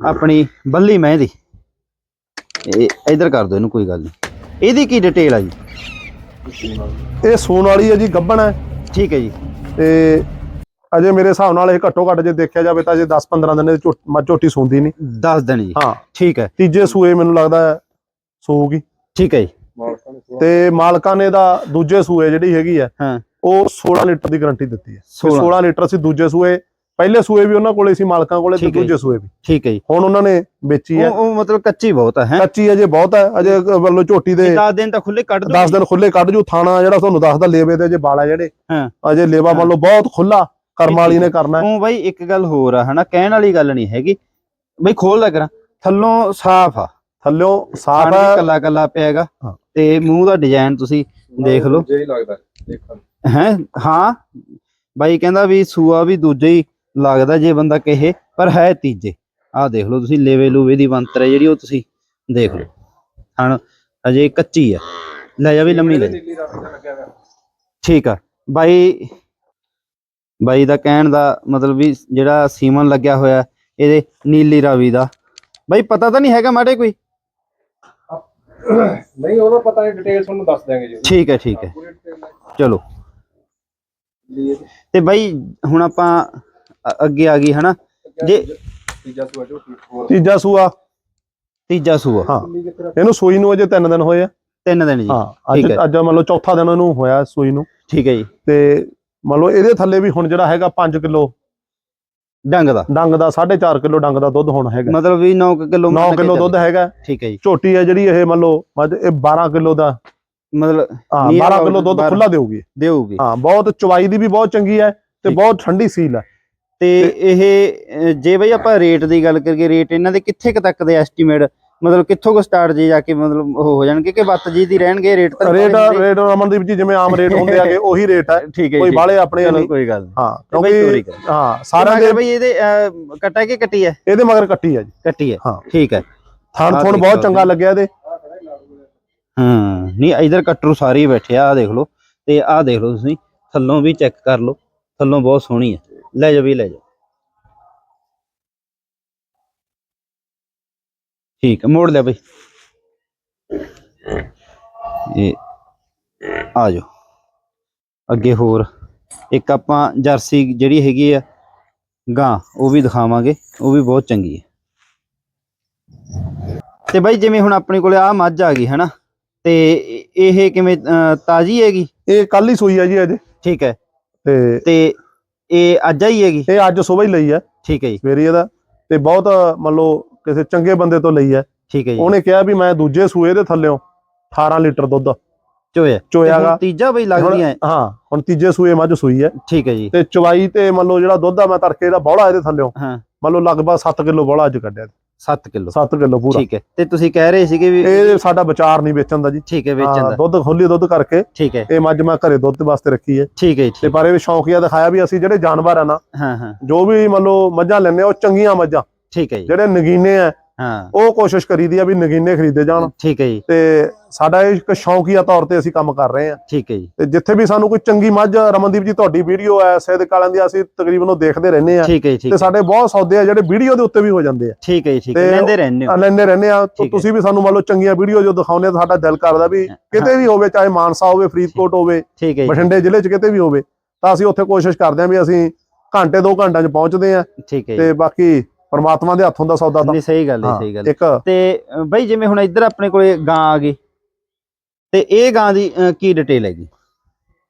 B: ਆਪਣੀ ਬੱਲੀ ਮੈਂ ਦੀ ਇਹ ਇਧਰ ਕਰ ਦੋ ਇਹਨੂੰ ਕੋਈ ਗੱਲ ਨਹੀਂ। ਇਹਦੀ ਕੀ ਡਿਟੇਲ ਆ ਜੀ?
A: ਇਹ ਸੂਣ ਵਾਲੀ ਹੈ ਜੀ ਗੱਬਣ ਹੈ।
B: ਠੀਕ ਹੈ ਜੀ।
A: ਤੇ ਅਜੇ ਮੇਰੇ ਹਿਸਾਬ ਨਾਲ ਇਹ ਘੱਟੋ ਘੱਟ ਜੇ ਦੇਖਿਆ ਜਾਵੇ ਤਾਂ ਜੇ 10 15 ਦਿਨ ਦੀ ਮੱਝ ਝੋਟੀ ਸੂੰਦੀ ਨਹੀਂ।
B: ਦੱਸ ਦਿਨ ਜੀ
A: ਹਾਂ।
B: ਠੀਕ ਹੈ।
A: ਤੀਜੇ ਸੂਏ ਮੈਨੂੰ ਲੱਗਦਾ ਸੂਗੀ
B: ਠੀਕ ਹੈ ਜੀ।
A: ਤੇ ਮਾਲਕਾਂ ਨੇ ਦਾ ਦੂਜੇ ਸੂਏ ਜਿਹੜੀ ਹੈਗੀ ਹੈ
B: ਹਾਂ।
A: ਉਹ 16 ਲੀਟਰ ਦੀ ਗਾਰੰਟੀ ਦਿੱਤੀ ਹੈ।
B: 16
A: 16 ਲੀਟਰ ਸੀ ਦੂਜੇ ਸੂਏ ਪਹਿਲੇ ਸੂਏ ਵੀ ਉਹਨਾਂ ਕੋਲੇ ਸੀ ਮਾਲਕਾਂ ਕੋਲੇ ਤੇ। ਦੂਜੇ ਸੂਏ ਵੀ।
B: ਠੀਕ ਹੈ ਜੀ।
A: ਹੁਣ ਉਹਨਾਂ ਨੇ ਵੇਚੀ ਹੈ।
B: ਉਹ ਮਤਲਬ ਕੱਚੀ ਬਹੁਤ ਹੈ
A: ਕੱਚੀ ਅਜੇ ਬਹੁਤ ਹੈ। ਅਜੇ ਵੱਲੋਂ ਝੋਟੀ ਦੇ
B: 10 ਦਿਨ ਤਾਂ ਖੁੱਲੇ ਕੱਢ ਦੋ
A: 10 ਦਿਨ ਖੁੱਲੇ ਕੱਢ ਜੂ। ਥਾਣਾ ਜਿਹੜਾ ਤੁਹਾਨੂੰ ਦੱਸਦਾ ਲੇਵੇ ਦੇ ਜੇ ਬਾਲਾ ਜਿਹੜੇ।
B: ਹਾਂ।
A: ਅਜੇ ਲੇਵਾ। ਵੱਲੋਂ ਬਹੁਤ ਖੁੱਲਾ ਕਰਮ ਵਾਲੀ ਨੇ ਕਰਨਾ ਹੈ।
B: ਉਹ ਬਾਈ ਇੱਕ ਗੱਲ ਹੋਰ ਆ ਹਨਾ? ਕਹਿਣ ਵਾਲੀ ਗੱਲ ਨਹੀਂ ਹੈਗੀ। ਬਈ ਖੋਲ ਲੈ ਕਰਾਂ। ਥੱਲੋਂ ਸਾਫ਼ ਆ।
A: ਥੱਲਿਓਂ ਸਾਫ਼ ਹੈ
B: ਕੱਲਾ ਕੱਲਾ ਪਿਆਗਾ।
A: ਹਾਂ।
B: ਤੇ ਮੂੰਹ ਦਾ ਡਿਜ਼ਾਈਨ ਤੁਸੀਂ ਦੇਖ ਲਓ।
C: ਦੂਜਾ ਹੀ ਲੱਗਦਾ ਦੇਖਣ।
B: ਹੈ? ਹਾਂ। ਬਾਈ ਕਹਿੰਦਾ ਵੀ ਸੂਆ ਵੀ ਦੂਜੇ ਹੀ ਲੱਗਦਾ ਜੇ ਬੰਦਾ ਕਹੇ ਪਰ ਹੈ ਤੀਜੇ। ਆਹ ਦੇਖ ਲਓ ਤੁਸੀਂ ਲੇਵੇ ਲੂਵੇ ਦੀ ਬੰਤਰ ਹੈ ਜਿਹੜੀ ਉਹ ਤੁਸੀਂ ਦੇਖ ਲਓ। ਹਣ ਅਜੇ ਕੱਚੀ ਆ। ਲੈ ਜਾ ਵੀ ਲੰਮੀ ਲੈ। ਜਾ।
C: ਨੀਲੀ ਰੰਗ ਦਾ ਲੱਗਿਆ ਹੋਇਆ
B: ਠੀਕ ਆ। ਬਾਈ ਬਾਈ ਦਾ ਕਹਿਣ ਦਾ ਮਤਲਬ ਵੀ ਜਿਹੜਾ ਸੀਮਨ ਲੱਗਿਆ ਹੋਇਆ ਇਹਦੇ ਨੀਲੀ ਰਾਵੀ ਦਾ। ਬਾਈ ਪਤਾ ਤਾਂ ਨਹੀਂ ਹੈਗਾ ਮਾੜੇ ਕੋਈ?
C: ਨਹੀਂ ਉਹਦਾ ਪਤਾ ਨਹੀਂ ਡਿਟੇਲ ਤੁਹਾਨੂੰ ਦੱਸ ਦਿਆਂਗੇ ਜੀ
B: ਠੀਕ ਹੈ ਠੀਕ ਹੈ। ਚਲੋ। ਤੇ ਬਾਈ ਹੁਣ ਆਪਾਂ ਅੱਗੇ ਆ ਗਈ ਹਨਾ? ਜੇ-
C: ਤੀਜਾ ਸੂਆ ਹੋਰ
A: ਤੀਜਾ ਸੂਆ।
B: ਤੀਜਾ ਸੂਆ।
A: ਹਾਂ। ਇਹਨੂੰ ਸੂਈ ਨੂੰ ਅਜੇ 3 ਦਿਨ ਹੋਏ ਆ।
B: ਤਿੰਨ ਦਿਨ ਜੀ।
A: ਹਾਂ ਅੱਜ। ਅੱਜ ਮੰਨ ਲਓ ਚੌਥਾ ਦਿਨ ਇਹਨੂੰ ਹੋਇਆ ਸੂਈ ਨੂੰ।
B: ਠੀਕ ਹੈ ਜੀ।
A: ਤੇ ਮੰਨ ਲਓ ਇਹਦੇ ਥੱਲੇ ਵੀ ਹੁਣ ਜਿਹੜਾ ਹੈਗਾ 5 ਕਿਲੋ
B: ਡੰਗ ਦਾ।
A: ਡੰਗ ਦਾ 4.5 ਕਿਲੋ ਡੰਗ ਦਾ ਦੁੱਧ ਹੁਣ ਹੈਗਾ।
B: ਮਤਲਬ ਵੀ 9 ਕਿਲੋ
A: 9 ਕਿਲੋ ਦੁੱਧ ਹੈਗਾ।
B: ਠੀਕ ਹੈ ਜੀ।
A: ਝੋਟੀ ਹੈ ਜਿਹੜੀ ਇਹ ਮੰਨ ਲਓ ਇਹ 12 ਕਿਲੋ ਦਾ।
B: ਮਤਲਬ
A: ਹਾਂ
B: Near
A: 12
B: about
A: ਕਿਲੋ ਦੁੱਧ
B: 12
A: ਖੁੱਲਾ ਦੇਊਗੀ।
B: ਦੇਊਗੀ।
A: ਹਾਂ ਬਹੁਤ ਚਵਾਈ ਦੀ ਵੀ ਬਹੁਤ ਚੰਗੀ ਹੈ ਤੇ। ਬਹੁਤ ਠੰਡੀ ਸੀਲ ਹੈ।
B: ਤੇ ਇਹ ਜੇ ਬਈ ਆਪਾਂ ਰੇਟ ਦੀ ਗੱਲ ਕਰੀਏ ਰੇਟ ਇਹਨਾਂ ਦੇ ਕਿੱਥੇ ਕੁ ਤੱਕ ਦੇ ਐਸਟੀਮੇਟ ਮਤਲਬ ਕਿੱਥੋਂ ਕੋ ਸਟਾਰਟ ਜੇ ਜਾ ਕੇ ਮਤਲਬ ਉਹ ਹੋ ਜਾਣਗੇ ਕਿ ਬੱਤ ਜੀ ਦੀ ਰਹਿਣਗੇ ਰੇਟ ਤਾਂ
A: ਰੇਟ? ਰੇਟ ਅਮਨਦੀਪ ਜੀ ਜਿਵੇਂ ਆਮ ਰੇਟ ਹੁੰਦੇ ਆਗੇ ਉਹੀ ਰੇਟ ਹੈ
B: ਠੀਕ ਹੈ
A: ਕੋਈ ਬਾਲੇ ਆਪਣੇ ਨਹੀਂ
B: ਕੋਈ ਗੱਲ ਨਹੀਂ।
A: ਹਾਂ ਕਿਉਂਕਿ। ਹਾਂ
B: ਸਾਰਾ
A: ਸਾਰਿਆਂ ਦੇ
B: ਬਈ ਇਹਦੇ ਕੱਟਾ ਕਿ ਕੱਟੀ ਹੈ?
A: ਇਹਦੇ ਮਗਰ ਕੱਟੀ ਹੈ ਜੀ।
B: ਕੱਟੀ ਹੈ।
A: ਹਾਂ।
B: ਠੀਕ ਹੈ।
A: ਥਣ ਥੁਣ ਬਹੁਤ ਚੰਗਾ ਲੱਗਿਆ ਇਹਦੇ।
B: ਹਾਂ ਨਹੀਂ ਇਧਰ ਕਟਰੂ ਸਾਰੇ ਬੈਠੇ ਆ ਦੇਖ ਲਓ। ਤੇ ਆਹ ਦੇਖ ਲਓ ਤੁਸੀਂ ਥੱਲੋਂ ਵੀ ਚੈੱਕ ਕਰ ਲਓ। ਥੱਲੋਂ ਬਹੁਤ ਸੋਹਣੀ ਹੈ। ਲੈ ਜਾ ਵੀ ਲੈ ਜਾ ਠੀਕ ਹੈ ਮੋੜ ਲੈ ਬਈ। ਇਹ ਆ ਜਾਓ। ਅੱਗੇ ਹੋਰ। ਇੱਕ ਆਪਾਂ ਜਰਸੀ ਜਿਹੜੀ ਹੈਗੀ ਆ ਗਾਂ ਉਹ ਵੀ ਦਿਖਾਵਾਂਗੇ। ਉਹ ਵੀ ਬਹੁਤ ਚੰਗੀ ਹੈ ਤੇ ਬਾਈ ਜਿਵੇਂ ਹੁਣ ਆਪਣੇ ਕੋਲੇ ਆ ਮੱਝ ਆ ਗਈ ਹੈਨਾ? ਤੇ ਇਹ ਕਿਵੇਂ ਤਾਜ਼ੀ ਹੈਗੀ?
A: ਇਹ ਕੱਲ ਹੀ ਸੂਈ ਹੈ ਜੀ ਅਜੇ।
B: ਠੀਕ ਹੈ
A: ਤੇ
B: ਤੇ ਇਹ ਅੱਜ ਆਈ ਹੈਗੀ?
A: ਇਹ ਅੱਜ ਸਵੇਰ ਹੀ ਲਈ ਹੈ
B: ਠੀਕ ਹੈ ਜੀ।
A: ਸਵੇਰੇ ਇਹਦਾ। ਤੇ ਬਹੁਤ ਮੰਨ ਲਓ ਕਿਸੇ ਚੰਗੇ ਬੰਦੇ ਤੋਂ ਲਈ ਹੈ।
B: ਠੀਕ ਹੈ ਜੀ।
A: ਉਹਨੇ ਕਿਹਾ ਵੀ ਮੈਂ ਦੂਜੇ ਸੂਏ ਦੇ ਥੱਲਿਓਂ 18 ਲੀਟਰ ਦੁੱਧ
B: ਚੋਇਆ।
A: ਚੋਇਆਗਾ
B: ਤੀਜਾ ਬਈ ਲੱਗਦੀ ਹੈ
A: ਹਾਂ ਹੁਣ ਤੀਜੇ ਸੂਏ ਮੱਝ ਸੂਈ ਹੈ।
B: ਠੀਕ ਹੈ ਜੀ।
A: ਤੇ ਚਵਾਈ ਤੇ ਮੰਨ ਲਓ ਜਿਹੜਾ ਦੁੱਧ ਆ ਮੈਂ ਤੜਕੇ ਦਾ ਬੌਲਾ ਇਹਦੇ ਥੱਲਿਓਂ।
B: ਹਾਂ।
A: ਮੰਨ ਲਓ ਲਗਭਗ 7 ਕਿਲੋ ਬੌਲਾ ਅੱਜ ਕੱਢਿਆ।
B: 7 ਕਿਲੋ।
A: 7 ਕਿਲੋ ਪੂਰਾ।
B: ਠੀਕ ਹੈ। ਤੇ ਤੁਸੀਂ ਕਹਿ ਰਹੇ ਸੀਗੇ ਵੀ
A: ਇਹ ਸਾਡਾ ਵਿਚਾਰ ਨਹੀਂ ਵੇਚਣ ਦਾ ਜੀ।
B: ਠੀਕ ਹੈ ਵੇਚਣ ਦਾ।
A: ਦੁੱਧ ਖੋਲੀ ਦੁੱਧ ਕਰਕੇ
B: ਠੀਕ ਹੈ।
A: ਇਹ ਮੱਝ ਮੈਂ ਘਰੇ ਦੁੱਧ ਵਾਸਤੇ ਰੱਖੀ ਹੈ।
B: ਠੀਕ ਹੈ ਜੀ,
A: ਤੇ ਪਰ ਇਹ ਸ਼ੌਂਕੀਆ ਦਿਖਾਇਆ ਵੀ ਅਸੀਂ ਜਿਹੜੇ ਜਾਨਵਰ ਆ ਨਾ
B: ਹਾਂ ਹਾਂ।
A: ਜੋ ਵੀ ਮੰਨ ਲਓ ਮੱਝਾਂ ਲੈਣੇ ਉਹ ਚੰਗੀਆਂ ਮੱਝਾਂ।
B: ਠੀਕ ਹੈ ਜੀ।
A: ਜਿਹੜੇ ਨਗੀਨੇ ਆ
B: ਹਾਂ।
A: ਉਹ ਕੋਸ਼ਿਸ਼ ਕਰੀਦੀ ਆ ਵੀ ਨਗੀਨੇ ਖਰੀਦੇ ਜਾਣ।
B: ਠੀਕ ਹੈ ਜੀ।
A: ਤੇ ਸਾਡਾ ਇਹ ਇੱਕ ਸ਼ੌਂਕੀਆ ਤੌਰ ਤੇ ਅਸੀਂ ਕੰਮ ਕਰ ਰਹੇ ਆ।
B: ਠੀਕ ਹੈ ਜੀ।
A: ਤੇ ਜਿੱਥੇ ਵੀ ਸਾਨੂੰ ਕੋਈ ਚੰਗੀ ਮੱਝ ਰਮਨਦੀਪ ਜੀ ਤੁਹਾਡੀ ਵੀਡੀਓ ਹੈ ਸੈਦ ਕਾਲਾਂ ਦੀ ਅਸੀਂ ਤਕਰੀਬਨ ਉਹ ਦੇਖਦੇ ਰਹਿੰਦੇ ਆ।
B: ਠੀਕ ਹੈ ਜੀ, ਠੀਕ
A: ਤੇ ਸਾਡੇ ਬਹੁਤ ਸੌਦੇ ਆ ਜਿਹੜੇ ਵੀਡੀਓ ਦੇ ਉੱਤੇ ਵੀ ਹੋ ਜਾਂਦੇ ਆ।
B: ਠੀਕ ਹੈ ਜੀ, ਠੀਕ ਹੈ। ਲੈਂਦੇ ਰਹਿੰਦੇ ਹੋ।
A: ਲੈਂਦੇ ਰਹਿੰਦੇ ਆ। ਤੁਸੀਂ ਵੀ ਸਾਨੂੰ ਮੰਨ ਲਓ ਚੰਗੀਆਂ ਵੀਡੀਓ ਜੋ ਦਿਖਾਉਂਦੇ ਆ ਸਾਡਾ ਦਿਲ ਕਰਦਾ ਵੀ ਕਿਤੇ ਵੀ ਹੋਵੇ ਚਾਹੇ ਮਾਨਸਾ ਹੋਵੇ ਫਰੀਦਕੋਟ ਹੋਵੇ ਬਠਿੰਡੇ ਜ਼ਿਲ੍ਹੇ 'ਚ ਕਿਤੇ ਵੀ ਹੋਵੇ ਤਾਂ ਅਸੀਂ ਉੱਥੇ ਕੋਸ਼ਿਸ਼ ਕਰਦੇ ਆ ਵੀ ਅਸੀਂ ਘੰਟੇ ਦੋ ਘੰਟਿਆਂ 'ਚ ਪਹੁੰਚਦੇ ਆ। ਤੇ ਬਾਕੀ ਪਰਮਾਤਮਾ ਦੇ ਹੱਥੋਂ ਦਾ ਸੌਦਾ ਤਾਂ
B: ਨਹੀਂ ਸਹੀ ਗੱਲ ਹੈ ਸਹੀ ਗੱਲ ਹੈ।
A: ਇੱਕ
B: ਤੇ ਬਈ ਜਿਵੇਂ ਹੁਣ ਇੱਧਰ ਆਪਣੇ ਕੋਲੇ ਗਾਂ ਆ ਗਈ ਤੇ ਇਹ ਗਾਂ ਦੀ ਕੀ ਡਿਟੇਲ ਹੈਗੀ?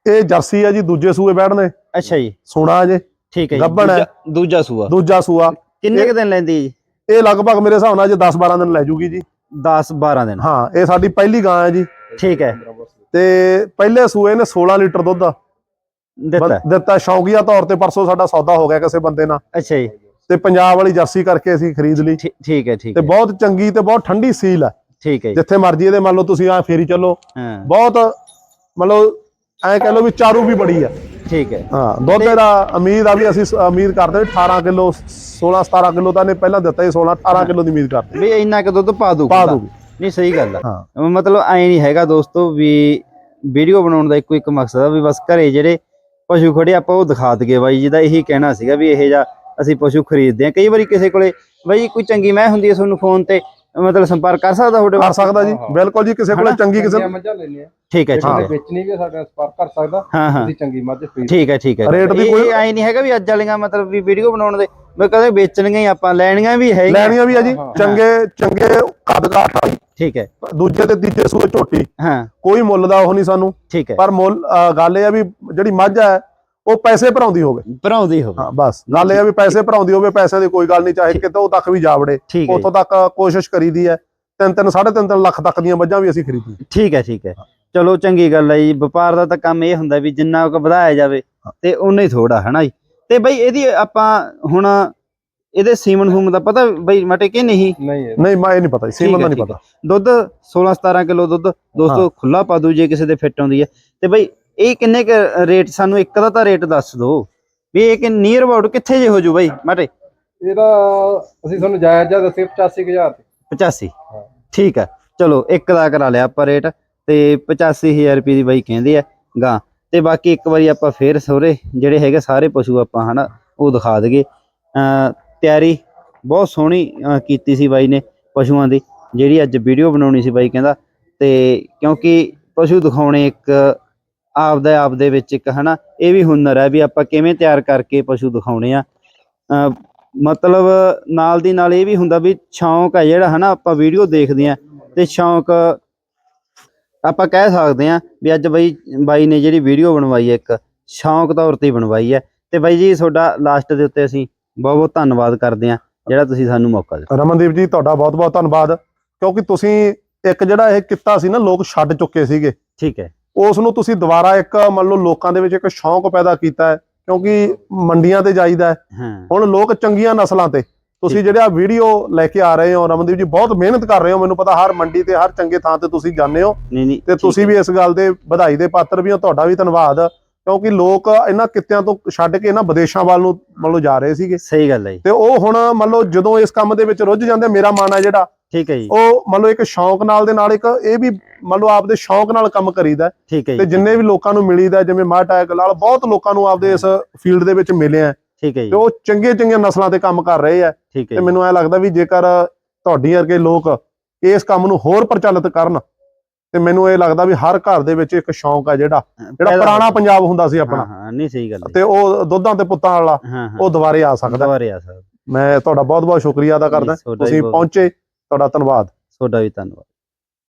A: ਇਹ ਜਰਸੀ ਆ ਜੀ ਦੂਜੇ ਸੂਏ ਬੈਠਨੇ
B: ਅੱਛਾ ਜੀ।
A: ਸੋਨਾ ਜੇ
B: ਠੀਕ ਹੈ ਜੀ
A: ਗੱਭਣ ਹੈ।
B: ਦੂਜਾ- ਸੂਆ।
A: ਦੂਜਾ ਸੂਆ।
B: ਕਿੰਨੇ ਕ ਦਿਨ ਲੈਂਦੀ ਜੀ?
A: ਇਹ ਲਗਭਗ ਮੇਰੇ ਹਿਸਾਬ ਨਾਲ ਜੇ 10 12 ਦਿਨ ਲੈ ਜੂਗੀ ਜੀ।
B: 10 12 ਦਿਨ।
A: ਹਾਂ ਇਹ ਸਾਡੀ ਪਹਿਲੀ ਗਾਂ ਹੈ ਜੀ।
B: ਠੀਕ ਹੈ।
A: ਤੇ ਪਹਿਲੇ ਸੂਏ ਨੇ 16 ਲੀਟਰ ਦੁੱਧ
B: ਦਿੱਤਾ।
A: ਦਿੱਤਾ ਸ਼ੌਂਕੀਆ ਤੌਰ ਤੇ ਪਰਸੋਂ ਸਾਡਾ ਸੌਦਾ ਹੋ ਗਿਆ ਕਿਸੇ ਬੰਦੇ ਨਾਲ।
B: ਅੱਛਾ ਜੀ।
A: ਤੇ ਪੰਜਾਬ ਵਾਲੀ ਜਰਸੀ ਕਰਕੇ ਅਸੀਂ ਖਰੀਦ ਲਈ।
B: ਠੀਕ ਹੈ ਠੀਕ
A: ਤੇ
B: ਹੈ।
A: ਬਹੁਤ ਚੰਗੀ ਤੇ ਬਹੁਤ ਠੰਡੀ ਸੀਲ ਹੈ।
B: ਠੀਕ ਹੈ
A: ਜਿੱਥੇ ਮਰਜ਼ੀ ਇਹਦੇ ਮੰਨ ਲਓ ਤੁਸੀਂ ਆ ਫੇਰੀ ਚੱਲੋ।
B: ਹਾਂ।
A: ਬਹੁਤ ਮਤਲਬ ਐਂ ਕਹਿ ਲਓ ਵੀ ਚਾਰੂ ਵੀ ਬੜੀ ਆ
B: ਠੀਕ ਹੈ।
A: ਹਾਂ ਦੁੱਧ ਇਹਦਾ ਉਮੀਦ ਆ ਵੀ ਅਸੀਂ ਉਮੀਦ ਕਰਦੇ ਵੀ 18 ਕਿਲੋ 16 17 ਕਿਲੋ ਤਾਂ ਇਹਨੇ ਪਹਿਲਾਂ ਦਿੱਤਾ ਸੀ 16 18 ਕਿਲੋ ਦੀ ਉਮੀਦ ਕਰਦੇ
B: ਵੀ ਇੰਨਾ ਕੁ ਦੁੱਧ ਪਾ ਦੂ
A: ਪਾ ਦੂਗੀ
B: ਨਹੀਂ ਸਹੀ ਗੱਲ ਆ।
A: ਹਾਂ।
B: ਮਤਲਬ ਐ ਨਹੀਂ ਹੈਗਾ ਦੋਸਤੋ ਵੀ ਵੀਡੀਓ ਬਣਾਉਣ ਦਾ ਇੱਕੋ ਇੱਕ ਮਕਸਦ ਆ ਵੀ ਬਸ ਘਰੇ ਜਿਹੜੇ ਪਸ਼ੂ ਖੜੇ ਆਪਾਂ ਉਹ ਦਿਖਾ ਦਈਏ। ਬਾਈ ਜੀ ਦਾ ਇਹੀ ਕਹਿਣਾ ਸੀਗਾ ਵੀ ਇਹ ਜਾ ਅਸੀਂ ਪਸ਼ੂ ਖਰੀਦਦੇ ਆ ਕਈ ਵਾਰੀ ਕਿਸੇ ਕੋਲੇ ਬਾਈ ਕੋਈ ਚੰਗੀ ਮੈਂ ਹੁੰਦੀ ਹੈ ਤੁਹਾਨੂੰ ਫੋਨ ਤੇ ਮਤਲਬ ਸੰਪਰਕ ਕਰ ਸਕਦਾ ਤੁਹਾਡੇ
A: ਕਰ? ਸਕਦਾ ਜੀ
C: ਹਾਂ, ਹਾਂ।
A: ਬਿਲਕੁਲ ਜੀ ਕਿਸੇ ਕੋਲੇ? ਚੰਗੀ ਕਿਸੇ
B: ਠੀਕ ਹੈ ਠੀਕ ਹੈ।
C: ਵੇਚਣੀ ਵੀ ਸਾਡੇ ਨਾਲ ਸੰਪਰਕ ਕਰ ਸਕਦਾ।
B: ਹਾਂ ਹਾਂ।
C: ਤੁਸੀਂ ਚੰਗੀ ਮੱਝ ਖਰੀਦ
B: ਠੀਕ ਹੈ ਠੀਕ ਹੈ।
A: ਰੇਟ ਦੀ ਕੋਈ-
B: ਐ ਨਹੀਂ ਹੈਗਾ ਵੀ ਅੱਜ ਵਾਲੀਆਂ ਮਤਲਬ ਵੀ ਵੀਡੀਓ ਬਣਾਉਣ ਦੇ ਮੈਂ ਕਦੇ ਵੇਚਣੀਆਂ ਹੀ ਆਪਾਂ ਲੈਣੀਆਂ ਵੀ ਹੈ
A: ਲੈਣੀਆਂ ਵੀ ਆ ਜੀ
C: ਹਾਂ, ਹਾਂ।
A: ਚੰਗੇ ਚੰਗੇ ਕੱਦ ਵਾਲੀ।
B: ਠੀਕ ਹੈ।
A: ਦੂਜੇ ਤੇ ਤੀਜੇ ਸੂਏ ਝੋਟੀ।
B: ਹਾਂ।
A: ਕੋਈ ਮੁੱਲ ਦਾ ਉਹ ਨਹੀਂ ਸਾਨੂੰ।
B: ਠੀਕ ਹੈ।
A: ਪਰ ਮੁੱਲ ਗੱਲ ਇਹ ਆ ਵੀ ਜਿਹੜੀ ਮੱਝ ਹੈ ਉਹ ਪੈਸੇ ਭਰਾਉਂਦੀ ਹੋਵੇ।
B: ਭਰਾਉਂਦੀ ਹੋਵੇ।
A: ਹਾਂ ਬਸ। ਗੱਲ ਇਹ ਆ ਵੀ ਪੈਸੇ ਭਰਾਉਂਦੀ ਹੋਵੇ ਪੈਸਿਆਂ ਦੀ ਕੋਈ ਗੱਲ ਨਹੀਂ ਚਾਹੇ ਕਿਤੋਂ ਤੱਕ ਵੀ ਜਾ ਵੜੇ।
B: ਠੀਕ ਹੈ
A: ਉੱਥੋਂ ਤੱਕ ਕੋਸ਼ਿਸ਼ ਕਰੀਦੀ ਹੈ। ਤਿੰਨ ਤਿੰਨ ਸਾਢੇ ਤਿੰਨ ਤਿੰਨ ਲੱਖ ਤੱਕ ਦੀਆਂ ਮੱਝਾਂ ਵੀ ਅਸੀਂ ਖਰੀਦੀਆਂ।
B: ਠੀਕ ਹੈ ਠੀਕ ਹੈ। ਚਲੋ ਚੰਗੀ ਗੱਲ ਹੈ ਜੀ। ਵਪਾਰ ਦਾ ਤਾਂ ਕੰਮ ਇਹ ਹੁੰਦਾ ਵੀ ਜਿੰਨਾ ਕੁ ਵਧਾਇਆ ਜਾਵੇ ਤੇ ਉਨਾ ਹੀ ਥੋੜਾ ਹਨਾ ਜੀ? ਤੇ ਬਈ ਇਹਦੀ ਆਪਾਂ ਹੁਣ ਇਹਦੇ ਸੀਮਨ ਹੂਮ ਦਾ ਪਤਾ ਬਈ ਮਟੇ ਕਿ ਨਹੀਂ?
C: ਨਹੀਂ
A: ਮੈਂ ਇਹ ਨਹੀਂ ਪਤਾ ਜੀ, ਸੀਮਨ ਦਾ ਨਹੀਂ
B: ਠੀਕ
A: ਪਤਾ।
B: ਦੁੱਧ 16 17 ਕਿਲੋ ਦੁੱਧ। ਦੋਸਤੋ ਖੁੱਲਾ ਪਾ ਦੂ ਜੇ ਕਿਸੇ ਦੇ ਫਿੱਟ ਆਉਂਦੀ ਹੈ। ਤੇ ਬਈ ਇਹ ਕਿੰਨੇ ਕ ਰੇਟ ਸਾਨੂੰ ਇੱਕ ਦਾ ਤਾਂ ਰੇਟ ਦੱਸ ਦਿਓ। ਵੀ ਇਹ ਕਿ ਨੀਅਰ ਅਬਾਊਟ ਕਿੱਥੇ ਜੇ ਹੋ ਜੂ ਬਈ? ਮਟੇ
C: ਇਹਦਾ ਅਸੀਂ ਤੁਹਾਨੂੰ ਜਾਇਜ਼ ਜਿਹਾ ਦੱਸਿਆ 85000 ਤੇ
B: 85
C: ਹਾਂ।
B: ਠੀਕ ਹੈ ਚਲੋ ਇੱਕ ਦਾ ਕਰਾ ਲਿਆ ਆਪਾਂ ਰੇਟ ਤੇ 85000 ਰੁਪਏ ਦੀ ਬਾਈ ਕਹਿੰਦੇ ਆ ਗਾਂ। ਤੇ ਬਾਕੀ ਇੱਕ ਵਾਰੀ ਆਪਾਂ ਫੇਰ ਸਹੁਰੇ ਜਿਹੜੇ ਹੈਗੇ ਸਾਰੇ ਪਸ਼ੂ ਆਪਾਂ ਹਨਾ ਉਹ ਦਿਖਾ ਅ ਤਿਆਰੀ ਬਹੁਤ ਸੋਹਣੀ ਕੀਤੀ ਸੀ ਬਾਈ ਨੇ ਪਸ਼ੂਆਂ ਦੀ ਜਿਹੜੀ ਅੱਜ ਵੀਡੀਓ ਬਣਾਉਣੀ ਸੀ ਬਾਈ ਕਹਿੰਦਾ। ਤੇ ਕਿਉਂਕਿ ਪਸ਼ੂ ਦਿਖਾਉਣੇ ਇੱਕ ਆਪਦਾ ਆਪ ਦੇ ਵਿੱਚ ਇੱਕ ਹਨਾ ਇਹ ਵੀ ਹੁਨਰ ਹੈ ਵੀ ਆਪਾਂ ਕਿਵੇਂ ਤਿਆਰ ਕਰਕੇ ਪਸ਼ੂ ਦਿਖਾਉਣੇ ਆ। ਮਤਲਬ ਨਾਲ ਦੀ ਨਾਲ ਇਹ ਵੀ ਹੁੰਦਾ ਵੀ ਸ਼ੌਂਕ ਹੈ ਜਿਹੜਾ ਹਨਾ ਆਪਾਂ ਵੀਡੀਓ ਦੇਖਦੇ ਆ ਤੇ ਸ਼ੌਂਕ ਆਪਾਂ ਕਹਿ ਸਕਦੇ ਆ ਵੀ ਅੱਜ ਬਾਈ ਬਾਈ ਨੇ ਜਿਹੜੀ ਵੀਡੀਓ ਬਣਵਾਈ ਹੈ ਇੱਕ ਸ਼ੌਂਕ ਤੌਰ ਤੇ ਬਣਵਾਈ ਹੈ। ਤੇ ਬਾਈ ਜੀ ਤੁਹਾਡਾ ਲਾਸਟ ਦੇ ਉੱਤੇ ਅਸੀਂ ਬਹੁਤ ਬਹੁਤ ਧੰਨਵਾਦ ਕਰਦੇ ਆ ਜਿਹੜਾ ਤੁਸੀਂ ਸਾਨੂੰ ਮੌਕਾ ਦਿੱਤਾ।
A: ਰਮਨਦੀਪ ਜੀ ਤੁਹਾਡਾ ਬਹੁਤ ਬਹੁਤ ਧੰਨਵਾਦ ਕਿਉਂਕਿ ਤੁਸੀਂ ਇੱਕ ਜਿਹੜਾ ਇਹ ਕਿੱਤਾ ਸੀ ਨਾ ਲੋਕ ਛੱਡ ਚੁੱਕੇ ਸੀਗੇ।
B: ਠੀਕ ਹੈ।
A: ਉਸ ਨੂੰ ਤੁਸੀਂ ਦੁਬਾਰਾ ਇੱਕ ਮੰਨ ਲਓ ਲੋਕਾਂ ਦੇ ਵਿੱਚ ਇੱਕ ਸ਼ੌਂਕ ਪੈਦਾ ਕੀਤਾ ਹੈ ਕਿਉਂਕਿ ਮੰਡੀਆਂ ਤੇ ਜਾਈਦਾ ਹੈ। ਹੁਣ ਲੋਕ ਚੰਗੀਆਂ ਨਸਲਾਂ ਤੇ ਤੁਸੀਂ। ਜਿਹੜਾ ਵੀਡੀਓ ਲੈ ਕੇ ਆ ਰਹੇ ਹੋ ਰਮਨਦੀਪ ਜੀ ਬਹੁਤ ਮਿਹਨਤ ਕਰ ਰਹੇ ਹੋ ਮੈਨੂੰ ਪਤਾ ਹਰ ਮੰਡੀ ਤੇ ਹਰ ਚੰਗੇ ਥਾਂ ਤੇ ਤੁਸੀਂ ਜਾਂਦੇ ਹੋ। ਤੇ ਤੁਸੀਂ। ਵੀ ਇਸ ਗੱਲ ਦੇ ਵਧਾਈ ਦੇ ਪਾਤਰ ਵੀ ਹੋ ਤੁਹਾਡਾ ਵੀ ਧੰਨਵਾਦ ਕਿਉਂਕਿ ਲੋਕ ਇਹਨਾਂ ਕਿੱਤਿਆਂ ਤੋਂ ਛੱਡ ਕੇ ਇਹਨਾਂ ਵਿਦੇਸ਼ਾਂ ਵੱਲ ਨੂੰ ਮੰਨ ਲਓ ਜਾ ਰਹੇ ਸੀਗੇ।
B: ਸਹੀ ਗੱਲ ਹੈ
A: ਤੇ ਉਹ ਹੁਣ ਮੰਨ ਲਓ ਜਦੋਂ ਇਸ ਕੰਮ ਦੇ ਵਿੱਚ ਰੁੱਝ ਜਾਂਦੇ ਮੇਰਾ ਮਨ ਹੈ ਜਿਹੜਾ
B: ਠੀਕ ਹੈ ਜੀ।
A: ਉਹ ਮੰਨ ਲਓ ਇੱਕ ਸ਼ੌਂਕ ਨਾਲ ਦੇ ਨਾਲ ਇੱਕ ਇਹ ਵੀ ਮੰਨ ਲਓ ਆਪਦੇ ਸ਼ੌਂਕ ਨਾਲ ਕੰਮ ਕਰੀਦਾ
B: ਠੀਕ ਹੈ
A: ਤੇ ਜਿੰਨੇ ਵੀ ਲੋਕਾਂ ਨੂੰ ਮਿਲੀਦਾ ਜਿਵੇਂ ਮਾਟੈਕ ਲਾਲ ਬਹੁਤ ਲੋਕਾਂ ਨੂੰ ਆਪਦੇ ਇਸ ਫੀਲਡ ਦੇ ਵਿੱਚ ਮਿਲੇ ਆ
B: ਠੀਕ ਹੈ
A: ਤੇ
B: ਜੀ
A: ਉਹ ਚੰਗੇ ਚੰਗੀਆਂ ਨਸਲਾਂ ਤੇ ਕੰਮ ਕਰ ਰਹੇ ਆ ਤੇ। ਮੈਨੂੰ ਐ ਲੱਗਦਾ ਵੀ ਜੇਕਰ ਤੁਹਾਡੀ ਵਰਗੇ ਲੋਕ ਇਸ ਕੰਮ ਨੂੰ ਹੋਰ ਪ੍ਰਚਲਿਤ ਕਰਨ ਤੇ ਮੈਨੂੰ ਇਹ ਲੱਗਦਾ ਵੀ ਹਰ ਘਰ ਦੇ ਵਿੱਚ ਇੱਕ ਸ਼ੌਂਕ ਆ ਜਿਹੜਾ ਜਿਹੜਾ ਪੁਰਾਣਾ ਪੰਜਾਬ ਹੁੰਦਾ ਸੀ ਆਪਣਾ।
B: ਹਾਂ ਨਹੀਂ ਸਹੀ ਗੱਲ
A: ਤੇ ਉਹ ਦੁੱਧਾਂ ਤੇ ਪੁੱਤਾਂ ਵਾਲਾ ਉਹ ਦੁਬਾਰੇ ਆ ਸਕਦਾ।
B: ਦੁਬਾਰੇ ਆ ਸਕਦਾ।
A: ਮੈਂ ਤੁਹਾਡਾ ਬਹੁਤ ਬਹੁਤ ਸ਼ੁਕਰੀਆ ਅਦਾ ਕਰਦਾ। ਤੁਸੀਂ ਪਹੁੰਚੇ ਤੁਹਾਡਾ ਧੰਨਵਾਦ।
B: ਤੁਹਾਡਾ ਵੀ ਧੰਨਵਾਦ।